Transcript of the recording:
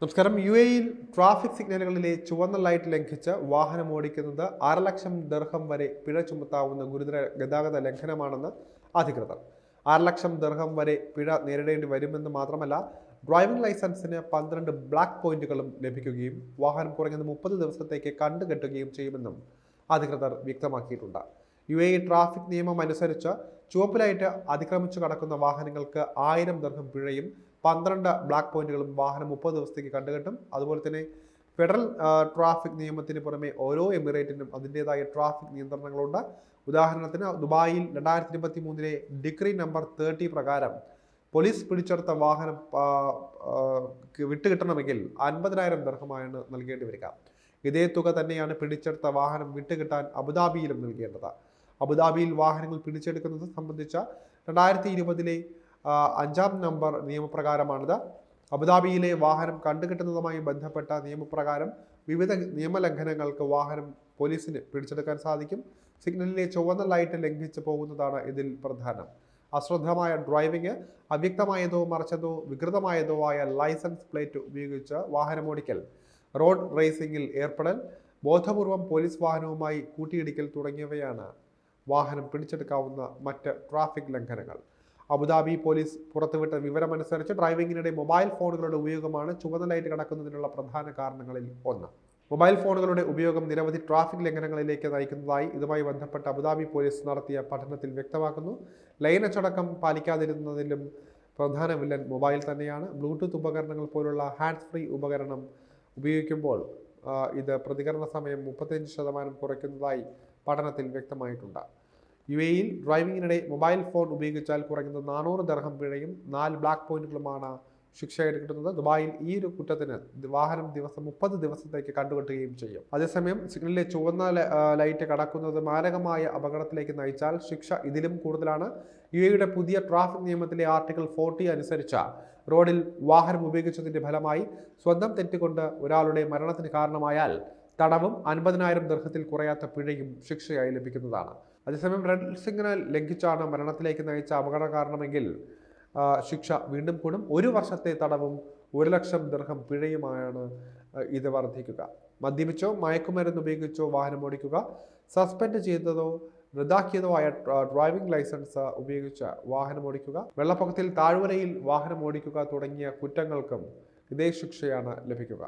നമസ്കാരം. യു എയിൽ ട്രാഫിക് സിഗ്നലുകളിലെ ചുവന്ന ലൈറ്റ് ലംഘിച്ച് വാഹനം ഓടിക്കുന്നത് അര ലക്ഷം ദർഹം വരെ പിഴ ചുമത്താവുന്ന ഗുരുതര ഗതാഗത ലംഘനമാണെന്ന് അധികൃതർ. അര ലക്ഷം ദർഹം വരെ പിഴ നേരിടേണ്ടി വരുമെന്ന് മാത്രമല്ല ഡ്രൈവിംഗ് ലൈസൻസിന് പന്ത്രണ്ട് ബ്ലാക്ക് പോയിന്റുകളും ലഭിക്കുകയും വാഹനം കുറഞ്ഞത് മുപ്പത് ദിവസത്തേക്ക് കണ്ടുകെട്ടുകയും ചെയ്യുമെന്നും അധികൃതർ വ്യക്തമാക്കിയിട്ടുണ്ട്. യു എ ട്രാഫിക് നിയമം അനുസരിച്ച് ചുവപ്പ് ലൈറ്റ് അതിക്രമിച്ചു കടക്കുന്ന വാഹനങ്ങൾക്ക് ആയിരം ദർഹം പിഴയും പന്ത്രണ്ട് ബ്ലാക്ക് പോയിന്റുകളും വാഹനം മുപ്പത് ദിവസത്തേക്ക് കണ്ടുകെട്ടും. അതുപോലെ തന്നെ ഫെഡറൽ ട്രാഫിക് നിയമത്തിന് പുറമെ ഓരോ എമിറേറ്റിനും അതിന്റെതായ ട്രാഫിക് നിയന്ത്രണങ്ങളുണ്ട്. ഉദാഹരണത്തിന് ദുബായിൽ രണ്ടായിരത്തി ഇരുപത്തി മൂന്നിലെ ഡിഗ്രി നമ്പർ തേർട്ടി പ്രകാരം പോലീസ് പിടിച്ചെടുത്ത വാഹനം വിട്ടുകിട്ടണമെങ്കിൽ അൻപതിനായിരം ദർഹമാണ് നൽകേണ്ടി വരിക. ഇതേ തുക തന്നെയാണ് പിടിച്ചെടുത്ത വാഹനം വിട്ടുകിട്ടാൻ അബുദാബിയിലും നൽകേണ്ടത്. അബുദാബിയിൽ വാഹനങ്ങൾ പിടിച്ചെടുക്കുന്നത് സംബന്ധിച്ച രണ്ടായിരത്തി ഇരുപതിലെ അഞ്ചാം നമ്പർ നിയമപ്രകാരമാണിത്. അബുദാബിയിലെ വാഹനം കണ്ടുകിട്ടുന്നതുമായി ബന്ധപ്പെട്ട നിയമപ്രകാരം വിവിധ നിയമലംഘനങ്ങൾക്ക് വാഹനം പോലീസിന് പിടിച്ചെടുക്കാൻ സാധിക്കും. സിഗ്നലിലെ ചുവന്ന ലൈറ്റ് ലംഘിച്ചു പോകുന്നതാണ് ഇതിൽ പ്രധാനം. അശ്രദ്ധമായ ഡ്രൈവിംഗ് അവ്യക്തമായതോ മറച്ചതോ വികൃതമായതോ ആയ ലൈസൻസ് പ്ലേറ്റ് ഉപയോഗിച്ച് വാഹനമോടിക്കൽ റോഡ് റേസിംഗിൽ ഏർപ്പെടൽ ബോധപൂർവം പോലീസ് വാഹനവുമായി കൂട്ടിയിടിക്കൽ തുടങ്ങിയവയാണ് വാഹനം പിടിച്ചെടുക്കാവുന്ന മറ്റ് ട്രാഫിക് ലംഘനങ്ങൾ. അബുദാബി പോലീസ് പുറത്തുവിട്ട വിവരമനുസരിച്ച് ഡ്രൈവിംഗിനിടെ മൊബൈൽ ഫോണുകളുടെ ഉപയോഗമാണ് ലൈറ്റ് കടക്കുന്നതിനുള്ള പ്രധാന കാരണങ്ങളിൽ ഒന്ന്. മൊബൈൽ ഫോണുകളുടെ ഉപയോഗം നിരവധി ട്രാഫിക് ലംഘനങ്ങളിലേക്ക് നയിക്കുന്നതായി ഇതുമായി ബന്ധപ്പെട്ട് അബുദാബി പോലീസ് നടത്തിയ പഠനത്തിൽ വ്യക്തമാക്കുന്നു. ലൈൻ അച്ചടക്കം പാലിക്കാതിരുന്നതിലും പ്രധാന വില്ലൻ മൊബൈൽ തന്നെയാണ്. ബ്ലൂടൂത്ത് ഉപകരണങ്ങൾ പോലുള്ള ഹാൻഡ്സ് ഫ്രീ ഉപകരണം ഉപയോഗിക്കുമ്പോൾ ഇത് പ്രതികരണ സമയം മുപ്പത്തഞ്ച് ശതമാനം കുറയ്ക്കുന്നതായി പഠനത്തിൽ വ്യക്തമായിട്ടുണ്ട്. യു എയിൽ ഡ്രൈവിംഗിനിടെ മൊബൈൽ ഫോൺ ഉപയോഗിച്ചാൽ കുറഞ്ഞത് നാനൂറ് ദർഹം പിഴയും നാല് ബ്ലാക്ക് പോയിന്റുകളുമാണ് ശിക്ഷയായിട്ട് എടുക്കുന്നത് ദുബായിൽ ഈ ഒരു കുറ്റത്തിന് വാഹനം ദിവസം മുപ്പത് ദിവസത്തേക്ക് കണ്ടുകെട്ടുകയും ചെയ്യും. അതേസമയം സിഗ്നലിലെ ചുവന്ന ലൈറ്റ് കടക്കുന്നത് മാരകമായ അപകടത്തിലേക്ക് നയിച്ചാൽ ശിക്ഷ ഇതിലും കൂടുതലാണ്. യു എയുടെ പുതിയ ട്രാഫിക് നിയമത്തിലെ ആർട്ടിക്കിൾ ഫോർട്ടി അനുസരിച്ച് റോഡിൽ വാഹനം ഉപയോഗിച്ചതിന്റെ ഫലമായി സ്വന്തം തെറ്റുകൊണ്ട് ഒരാളുടെ മരണത്തിന് കാരണമായാൽ തടവും അൻപതിനായിരം ദർഹത്തിൽ കുറയാത്ത പിഴയും ശിക്ഷയായി ലഭിക്കുന്നതാണ്. അതേസമയം റെഡ് സിഗ്നൽ ലംഘിച്ചാണ് മരണത്തിലേക്ക് നയിച്ച അപകട കാരണമെങ്കിൽ ശിക്ഷ വീണ്ടും കൂടും. ഒരു വർഷത്തെ തടവും ഒരു ലക്ഷം ദർഹം പിഴയുമായാണ് ഇത് വർദ്ധിക്കുക. മദ്യപിച്ചോ മയക്കുമരുന്ന് ഉപയോഗിച്ചോ വാഹനം ഓടിക്കുക സസ്പെൻഡ് ചെയ്തതോ റദ്ദാക്കിയതോ ആയ ഡ്രൈവിംഗ് ലൈസൻസ് ഉപയോഗിച്ച് വാഹനം ഓടിക്കുക വെള്ളപ്പൊക്കത്തിൽ താഴ്വരയിൽ വാഹനം ഓടിക്കുക തുടങ്ങിയ കുറ്റങ്ങൾക്കും ഇതേ ശിക്ഷയാണ് ലഭിക്കുക.